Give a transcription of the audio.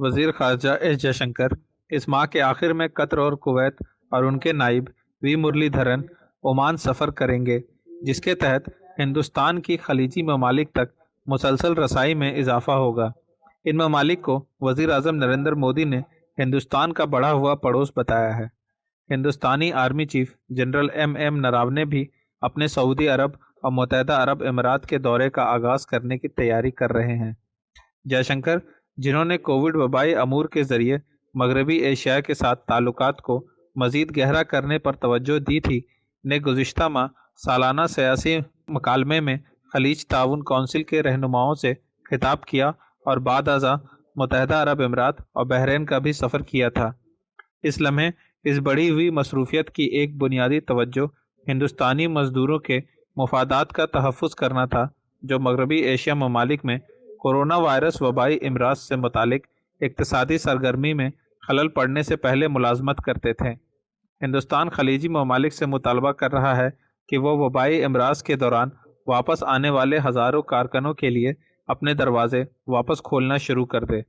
वज़ीर खारजा एस जयशंकर, इस माह के आखिर में कतर और कुवैत और उनके नाइब वी मुरलीधरन ओमान सफ़र करेंगे, जिसके तहत हिंदुस्तान की खलीजी ममालिक तक मुसलसल रसाई में इजाफा होगा। इन ममालिक को वज़ीर अजम नरेंद्र मोदी ने हिंदुस्तान का बढ़ा हुआ पड़ोस बताया है। हिंदुस्तानी army chief general M M Naravane भी अपने सऊदी अरब और मुतहदा अरब अमारात के दौरे का आगाज़ करने की तैयारी कर रहे हैं। जयशंकर जिन्होंने कोविड वबाई अमूर के ज़रिए मगरबी एशिया के साथ ताल्लुक को मज़ीद गहरा करने पर तवज्जो दी थी, ने गुज्त माह सालाना सियासी मकालमे में खलीज ताउन कौंसिल के रहनुमाओं से खिताब किया और बाद अज़ा मुतहदा अरब अमारात और बहरीन का भी सफ़र किया था। इस लम्हे इस बढ़ी हुई मसरूफियत की एक बुनियादी तवज्जो हिंदुस्तानी मजदूरों के मफादात का तहफ़ करना था, जो मगरबी एशिया ममालिक में कोरोना वायरस वबाई इमराज से मुतक इकतसादी सरगर्मी में खलल पड़ने से पहले मुलाजमत करते थे। हिंदुस्तान खलीजी ममालिक से मुतालबा कर रहा है कि वह वबाई इमराज के दौरान वापस आने वाले हज़ारों कारकनों के लिए अपने दरवाजे वापस खोलना शुरू कर दे।